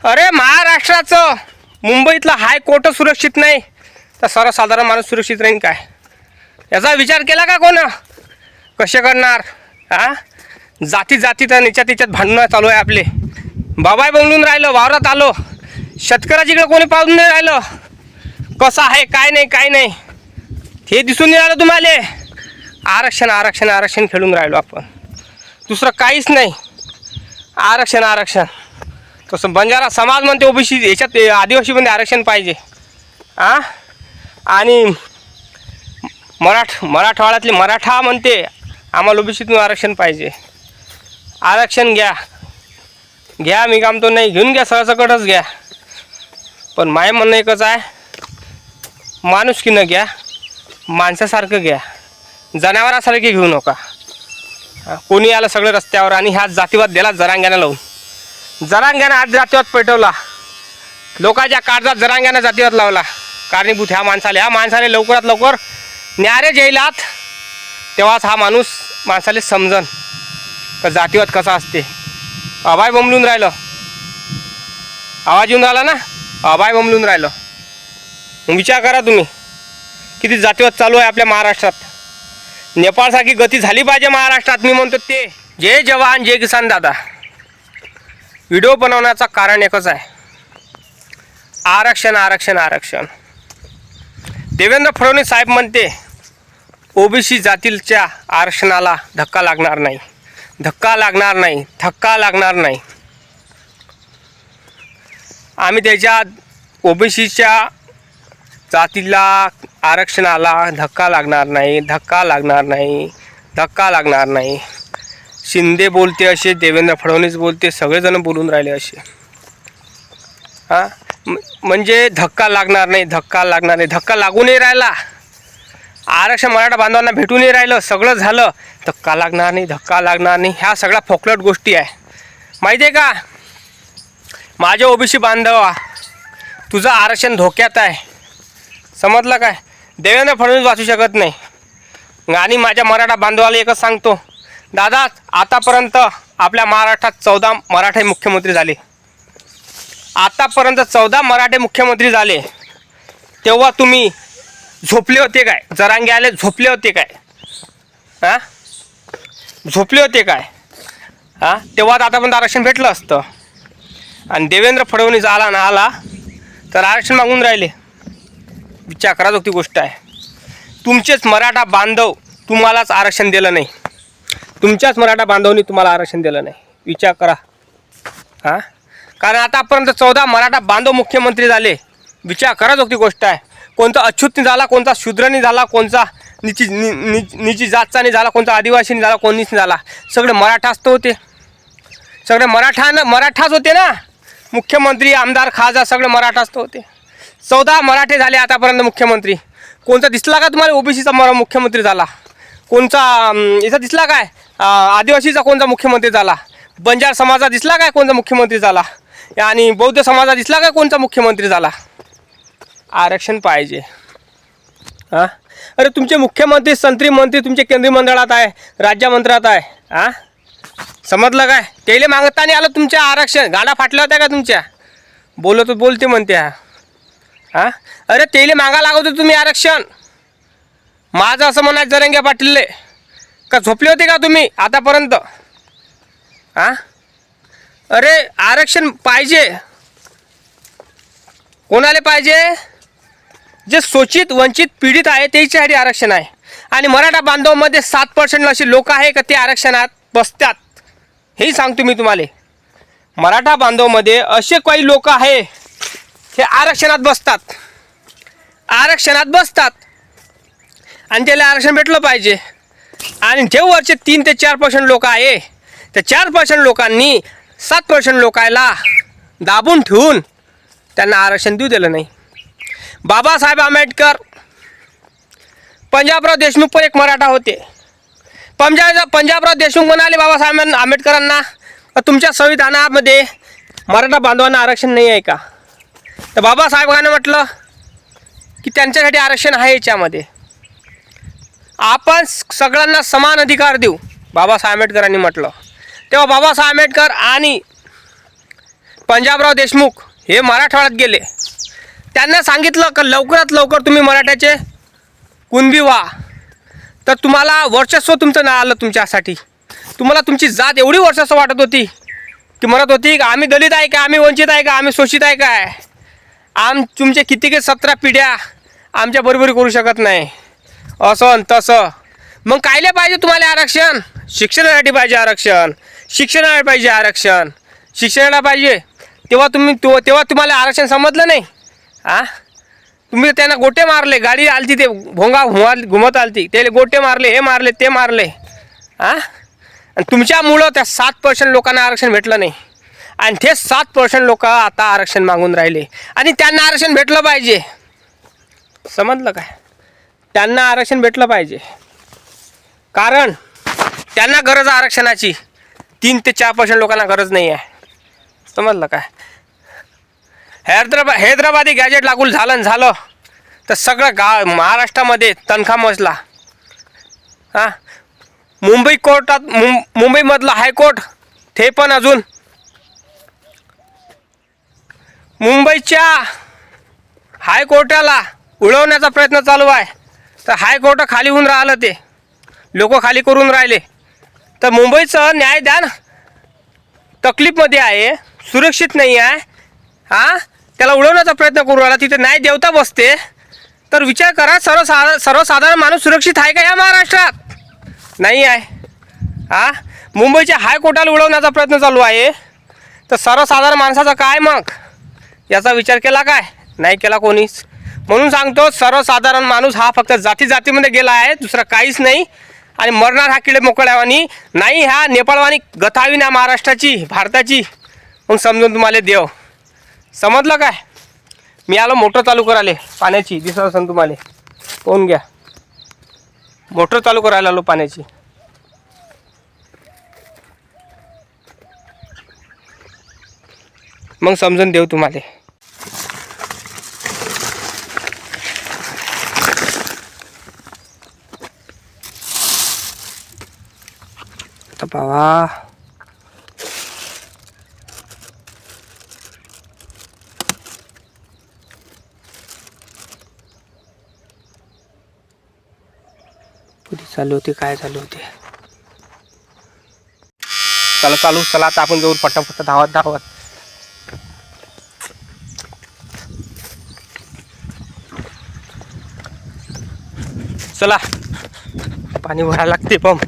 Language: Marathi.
अरे महाराष्ट्राचं मुंबईतलं हायकोर्ट सुरक्षित नाही. तर सर्वसाधारण माणूस सुरक्षित राहीन काय? याचा विचार केला का कोण? कसे करणार? हा जाती जाती तर याच्यात त्याच्यात भांडणं चालू आहे आपले. बाबाय बनवून राहिलं वावरात आलो. शेतकऱ्याच्याकडे कोणी पाहून नाही राहिलं. कसं आहे काय नाही काय नाही. हे दिसून नाही राहिलं तुम्हाला. आरक्षण आरक्षण आरक्षण खेळून राहिलो आपण. दुसरं काहीच नाही. आरक्षण आरक्षण. तसं बंजारा समाज म्हणते ओबीसी याच्यात आदिवासीमध्ये आरक्षण पाहिजे. आ? आणि मराठ मराठवाड्यातले मराठा म्हणते आम्हाला ओबीसीतून आरक्षण पाहिजे. आरक्षण घ्या. घ्या मी काम तो नाही. घेऊन घ्या सहसकटच घ्या. पण माय म्हणणं एकच आहे माणूस की न घ्या. माणसासारखं घ्या. जनावरासारखे घेऊ नका. कोणी आलं सगळं रस्त्यावर आणि ह्या जातीवाद दिला जरांग्यानं लावून. जरांग्यानं आज जातीवाद पेटवला. लोकांच्या काळजात जरांग्यानं जातीवाद लावला. कारणीभूत ह्या माणसाला ह्या माणसाने लवकरात लवकर न्यारे जेलात तेव्हाच हा माणूस माणसाला समजन का जातीवाद कसा असते. अभाय बमलून राहिलं. आवाज येऊन राहिला ना? अभाय बमलून राहिलं. मग विचार करा तुम्ही. किती जातीवाद चालू आहे आपल्या महाराष्ट्रात. नेपाळसारखी गती झाली पाहिजे महाराष्ट्रात. मी म्हणतो ते. जय जवान जय किसान दादा. व्हिडिओ बनवण्याचं कारण एकच आहे. आरक्षण आरक्षण आरक्षण. देवेंद्र फडणवीस साहेब म्हणते ओबीसी जातीच्या आरक्षणाला धक्का लागणार नाही. धक्का लागणार नाही धक्का लागणार नाही. आम्ही त्याच्या ओबीसीच्या जातीला आरक्षणाला धक्का लागणार नाही धक्का लागणार नाही धक्का लागणार नाही. शिंदे बोलते असे देवेंद्र फडणवीस बोलते सगळेजण बोलून राहिले असे. हां? म्हणजे धक्का लागणार नाही धक्का लागणार नाही. धक्का लागू नाही राहिला. आरक्षण मराठा बांधवांना भेटूनही नाही राहिलं सगळं झालं. धक्का लागणार नाही धक्का लागणार नाही. ह्या सगळ्या फोकलट गोष्टी आहे. माहिती आहे का? माझ्या ओबीसी बांधवा तुझं आरक्षण धोक्यात आहे. समजलं काय? देवेंद्र फडणवीस वाचू शकत नाही. आणि माझ्या मराठा बांधवाला एकच सांगतो दादा आतापर्यंत आपल्या महाराष्ट्रात चौदा मराठे मुख्यमंत्री झाले. आतापर्यंत चौदा मराठे मुख्यमंत्री झाले. तेव्हा तुम्ही झोपले होते काय? जरांगे आले झोपले होते काय? हां? झोपले होते काय? हां? तेव्हा आतापर्यंत आरक्षण भेटलं असतं. आणि देवेंद्र फडणवीस आला ना आला तर आरक्षण मागून राहिले. विचार करा ती गोष्ट आहे. तुमचेच मराठा बांधव तुम्हालाच आरक्षण दिलं नाही. तुमच्याच मराठा बांधवांनी तुम्हाला आरक्षण दिलं नाही. विचार करा. हां? कारण आतापर्यंत चौदा मराठा बांधव मुख्यमंत्री झाले. विचार करा ती गोष्ट आहे. कोणता अच्युतनी झाला कोणता शूद्रनी झाला कोणता निची नि, निची जातचा नाही झाला कोणता आदिवासीनी झाला कोणीच नाही झाला. सगळे मराठाच तर होते. सगळे मराठा मराठाच होते ना. मुख्यमंत्री आमदार खासदार सगळे मराठाच तर होते. चौदा मराठे झाले आतापर्यंत मुख्यमंत्री. कोणता दिसला का तुम्हाला? ओबीसीचा मरा मुख्यमंत्री झाला. कोणचा याचा दिसला काय? आदिवासीचा कोणता मुख्यमंत्री झाला? बंजार समाजा दिसला काय कोणता मुख्यमंत्री झाला? आणि बौद्ध समाजा दिसला काय कोणता मुख्यमंत्री झाला? आरक्षण पाहिजे. हां? अरे तुमचे मुख्यमंत्री संत्री मंत्री तुमचे केंद्रीय मंडळात आहे राज्यमंत्र्यात आहे हां? समजलं काय? तेले मागता नाही आलं तुमच्या आरक्षण. गाडा फाटल्या होत्या का तुमच्या? बोलत बोलते म्हणते हा. हां? अरे त्याला मागा लागत तुम्ही आरक्षण. माझं असं म्हणायचं जरंग्या पाटीलले. का झोपले होते का तुम्ही आतापर्यंत? हां अरे आरक्षण पाहिजे. कोणाला पाहिजे? जे शोषित वंचित पीडित आहे त्याच्यासाठी आरक्षण आहे. आणि मराठा बांधवमध्ये सात पर्सेंट असे लोक आहे का ते आरक्षणात बसतात? हेही सांगतो मी तुम्हाला. मराठा बांधवमध्ये असे काही लोक आहे हे आरक्षणात बसतात. आरक्षणात बसतात. आणि त्याला आरक्षण भेटलं पाहिजे. आणि जे वरचे तीन ते चार पर्सेंट लोक आहे त्या चार पर्सेंट लोकांनी सात पर्सेंट लोकायला दाबून ठेवून त्यांना आरक्षण देऊ दिलं नाही. बाबासाहेब आंबेडकर पंजाबराव देशमुख पण एक मराठा होते. पंजाब पंजाबराव देशमुख म्हणाले बाबासाहेब आंबेडकरांना तुमच्या संविधानामध्ये मराठा बांधवांना आरक्षण नाही आहे का? तर बाबासाहेबांना म्हटलं की त्यांच्यासाठी आरक्षण आहे याच्यामध्ये. आपण सगळ्यांना समान अधिकार देऊ बाबासाहेब आंबेडकरांनी म्हटलं. तेव्हा बाबासाहेब आंबेडकर आणि पंजाबराव देशमुख हे मराठवाड्यात गेले. त्यांना सांगितलं का लवकरात लवकर तुम्ही मराठ्याचे कुणबी व्हा. तर तुम्हाला वर्चस्व तुमचं ना आलं तुमच्यासाठी. तुम्हाला तुमची जात एवढी वर्चस्व वाटत होती की म्हणत होती का आम्ही दलित आहे का आम्ही वंचित आहे का आम्ही शोषित आहे काय? आम तुमचे किती काही सतरा पिढ्या आमच्या बरोबरी करू शकत नाही. असं न तसं. मग कायले पाहिजे तुम्हाला आरक्षण? शिक्षणासाठी पाहिजे आरक्षण. शिक्षणासाठी पाहिजे आरक्षण. शिक्षणाला पाहिजे. तेव्हा तुम्ही तो तेव्हा तुम्हाला आरक्षण समजलं नाही. आ? तुम्ही त्यांना गोटे मारले गाडी आलती ते भोंगा घुमा घुमत आलती. त्याला गोटे मारले हे मारले ते मारले. आ? आणि तुमच्यामुळं त्या सात पर्सेंट लोकांना आरक्षण भेटलं नाही. आणि ते सात पर्सेंट लोक आता आरक्षण मागून राहिले. आणि त्यांना आरक्षण भेटलं पाहिजे. समजलं काय? त्यांना आरक्षण भेटलं पाहिजे. कारण त्यांना गरज आहे आरक्षणाची. तीन ते चार पर्सेंट लोकांना गरज नाही आहे. समजलं काय? हैदराबाद हैदराबादी गॅजेट लागू झालं झालं. तर सगळं गा महाराष्ट्रामध्ये तनखा मजला. हां? मुंबई कोर्टात मुं मुंबईमधलं हायकोर्ट ते पण अजून. मुंबईच्या हायकोर्टाला उडवण्याचा प्रयत्न चालू आहे. तर हायकोर्ट खाली होऊन राहिलं ते. लोक खाली करून राहिले. तर मुंबईचं न्यायदान तकलीफमध्ये आहे सुरक्षित नाही आहे हां? त्याला उडवण्याचा प्रयत्न करू राहिला. तिथे न्याय देवता बसते. तर विचार करा सर्वसाधा सर्वसाधारण माणूस सुरक्षित आहे का या महाराष्ट्रात? नाही आहे. हां? मुंबईच्या हायकोर्टाला उडवण्याचा प्रयत्न चालू आहे. तर सर्वसाधारण माणसाचं काय मग? याचा विचार केला काय? नाही केला कोणीच. म्हणून सांगतो सर्वसाधारण माणूस हा फक्त जाती जातीमध्ये गेला आहे दुसरा काहीच नाही. आणि मरणार हा किडे मोकळ्यावानी नाही ह्या नेपाळवानी गथावी ना महाराष्ट्राची भारताची. मग समजून तुम्हाला देव. समजलं काय? मी आलो मोटर चालू करायले पाण्याची दिसत असेल तुम्हाला. पाहून घ्या. मोटर चालू करायला आलो पाण्याची. मग समजून देऊ तुम्हाला. आता बाबा कधी चालू होते काय चालू होते? चला चालू चला आता आपण जाऊ पटापट धावत धावत. चला. पाणी भरायला लागते पंप